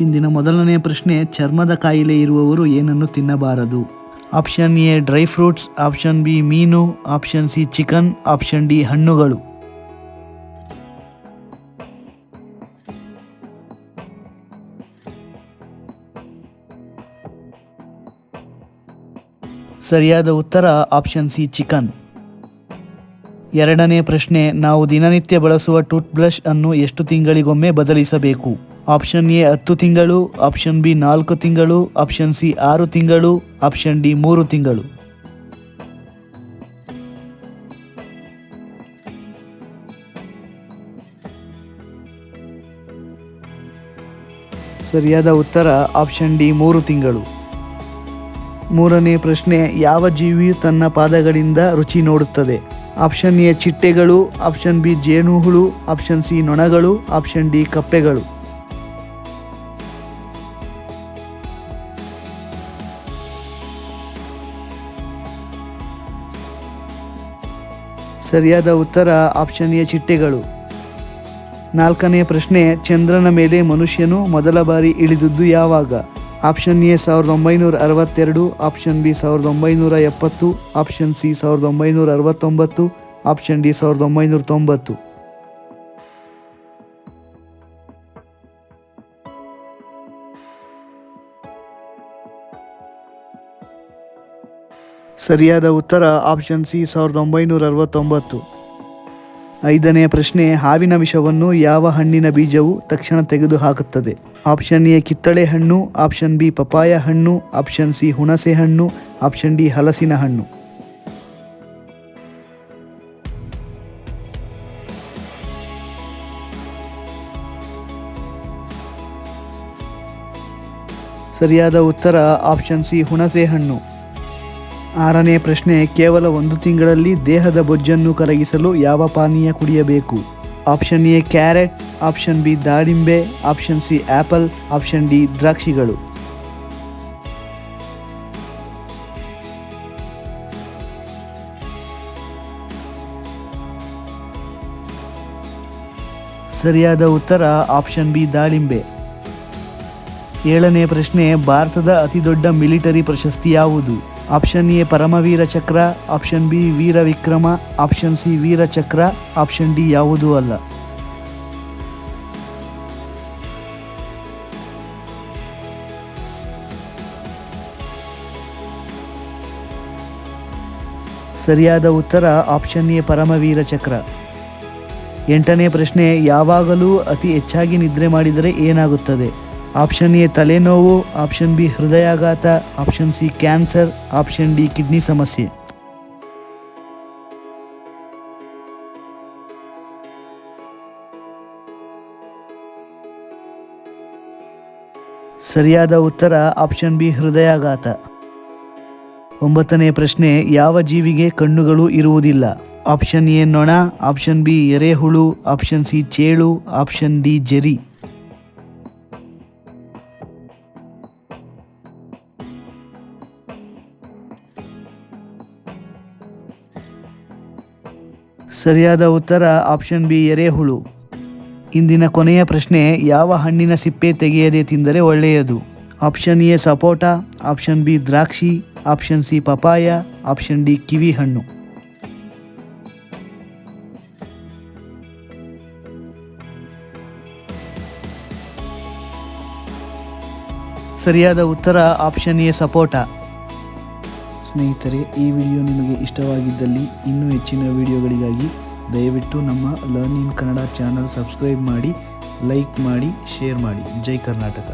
ಇಂದಿನ ಮೊದಲನೆಯ ಪ್ರಶ್ನೆ, ಚರ್ಮದ ಕಾಯಿಲೆ ಇರುವವರು ಏನನ್ನು ತಿನ್ನಬಾರದು? Option A, dry fruits. Option B, ಮೀನು. Option C, chicken. Option D, ಹಣ್ಣುಗಳು. ಸರಿಯಾದ ಉತ್ತರ, ಆಪ್ಷನ್ ಸಿ, ಚಿಕನ್. ಎರಡನೇ ಪ್ರಶ್ನೆ, ನಾವು ದಿನನಿತ್ಯ ಬಳಸುವ ಟೂತ್ ಬ್ರಷ್ ಅನ್ನು ಎಷ್ಟು ತಿಂಗಳಿಗೊಮ್ಮೆ ಬದಲಿಸಬೇಕು? ಆಪ್ಷನ್ ಎ ಹತ್ತು ತಿಂಗಳು, ಆಪ್ಷನ್ ಬಿ ನಾಲ್ಕು ತಿಂಗಳು, ಆಪ್ಷನ್ ಸಿ ಆರು ತಿಂಗಳು, ಆಪ್ಷನ್ ಡಿ ಮೂರು ತಿಂಗಳು. ಸರಿಯಾದ ಉತ್ತರ ಆಪ್ಷನ್ ಡಿ ಮೂರು ತಿಂಗಳು. ಮೂರನೇ ಪ್ರಶ್ನೆ, ಯಾವ ಜೀವಿಯು ತನ್ನ ಪಾದಗಳಿಂದ ರುಚಿ ನೋಡುತ್ತದೆ? ಆಪ್ಷನ್ ಎ ಚಿಟ್ಟೆಗಳು, ಆಪ್ಷನ್ ಬಿ ಜೇನುಹುಳು, ಆಪ್ಷನ್ ಸಿ ನೊಣಗಳು, ಆಪ್ಷನ್ ಡಿ ಕಪ್ಪೆಗಳು. ಸರಿಯಾದ ಉತ್ತರ ಆಪ್ಷನ್ ಎ, ಚಿಟ್ಟೆಗಳು. ನಾಲ್ಕನೇ ಪ್ರಶ್ನೆ, ಚಂದ್ರನ ಮೇಲೆ ಮನುಷ್ಯನು ಮೊದಲ ಬಾರಿ ಇಳಿದದ್ದು ಯಾವಾಗ? ಆಪ್ಷನ್ ಎ, ಸಾವಿರದ ಒಂಬೈನೂರ ಅರವತ್ತೆರಡು, ಆಪ್ಷನ್ ಬಿ, ಸಾವಿರದ ಒಂಬೈನೂರ ಎಪ್ಪತ್ತು, ಆಪ್ಷನ್ ಸಿ, ಸಾವಿರದ ಒಂಬೈನೂರ ಅರವತ್ತೊಂಬತ್ತು, ಆಪ್ಷನ್ ಡಿ, ಸಾವಿರದ ಒಂಬೈನೂರ ತೊಂಬತ್ತು. ಸರಿಯಾದ ಉತ್ತರ ಆಪ್ಷನ್ ಸಿ ಸಾವಿರದ ಒಂಬೈನೂರ ಅರವತ್ತೊಂಬತ್ತು. ಐದನೇ ಪ್ರಶ್ನೆ, ಹಾವಿನ ವಿಷವನ್ನು ಯಾವ ಹಣ್ಣಿನ ಬೀಜವು ತಕ್ಷಣ ತೆಗೆದುಹಾಕುತ್ತದೆ? ಆಪ್ಷನ್ ಎ ಕಿತ್ತಳೆ ಹಣ್ಣು ಆಪ್ಷನ್ ಬಿ ಪಪಾಯ ಹಣ್ಣು ಆಪ್ಷನ್ ಸಿ ಹುಣಸೆ ಹಣ್ಣು ಆಪ್ಷನ್ ಡಿ ಹಲಸಿನ ಹಣ್ಣು. ಸರಿಯಾದ ಉತ್ತರ ಆಪ್ಷನ್ ಸಿ ಹುಣಸೆ ಹಣ್ಣು. ಆರನೇ ಪ್ರಶ್ನೆ, ಕೇವಲ ಒಂದು ತಿಂಗಳಲ್ಲಿ ದೇಹದ ಬೊಜ್ಜನ್ನು ಕರಗಿಸಲು ಯಾವ ಪಾನೀಯ ಕುಡಿಯಬೇಕು? Option A, carrot, option B, ದಾಳಿಂಬೆ, option C apple option D, ದ್ರಾಕ್ಷಿಗಳು. ಸರಿಯಾದ ಉತ್ತರ, ಆಪ್ಷನ್ ಬಿ, ದಾಳಿಂಬೆ. ಏಳನೇ ಪ್ರಶ್ನೆ, ಭಾರತದ ಅತಿದೊಡ್ಡ ಮಿಲಿಟರಿ ಪ್ರಶಸ್ತಿ ಯಾವುದು? Option A Paramvir Chakra, option B Vir Vikram, option C Vir Chakra, option D ಯಾವುದೂ ಅಲ್ಲ. ಸರಿಯಾದ ಉತ್ತರ ಆಪ್ಷನ್ ಎ ಪರಮವೀರ ಚಕ್ರ. ಎಂಟನೇ ಪ್ರಶ್ನೆ, ಯಾವಾಗಲೂ ಅತಿ ಹೆಚ್ಚಾಗಿ ನಿದ್ರೆ ಮಾಡಿದರೆ ಏನಾಗುತ್ತದೆ? ಆಪ್ಷನ್ ಎ ತಲೆನೋವು. ಆಪ್ಷನ್ ಬಿ ಹೃದಯಾಘಾತ. Option C cancer option D kidney ಸಮಸ್ಯೆ. ಸರಿಯಾದ ಉತ್ತರ ಆಪ್ಷನ್ ಬಿ ಹೃದಯಾಘಾತ. ಒಂಬತ್ತನೇ ಪ್ರಶ್ನೆ, ಯಾವ ಜೀವಿಗೆ ಕಣ್ಣುಗಳು ಇರುವುದಿಲ್ಲ? ಆಪ್ಷನ್ ಎ ನೊಣ. ಆಪ್ಷನ್ ಬಿ ಎರೆಹುಳು. ಆಪ್ಷನ್ ಸಿ ಚೇಳು. ಆಪ್ಷನ್ ಡಿ ಜೆರಿ. ಸರಿಯಾದ ಉತ್ತರ ಆಪ್ಷನ್ ಬಿ ಎರೆಹುಳು. ಇಂದಿನ ಕೊನೆಯ ಪ್ರಶ್ನೆ, ಯಾವ ಹಣ್ಣಿನ ಸಿಪ್ಪೆ ತೆಗೆಯದೆ ತಿಂದರೆ ಒಳ್ಳೆಯದು? Option A sapota, option B ದ್ರಾಕ್ಷಿ, option C papaya option D kiwi ಹಣ್ಣು. ಸರಿಯಾದ ಉತ್ತರ ಆಪ್ಷನ್ ಎ ಸಪೋಟ. ಸ್ನೇಹಿತರೆ, ಈ ವಿಡಿಯೋ ನಿಮಗೆ ಇಷ್ಟವಾಗಿದ್ದಲ್ಲಿ ಇನ್ನೂ ಹೆಚ್ಚಿನ ವಿಡಿಯೋಗಳಿಗಾಗಿ ದಯವಿಟ್ಟು ನಮ್ಮ learn in Kannada channel subscribe ಮಾಡಿ, ಲೈಕ್ ಮಾಡಿ, ಶೇರ್ ಮಾಡಿ. ಜೈ ಕರ್ನಾಟಕ.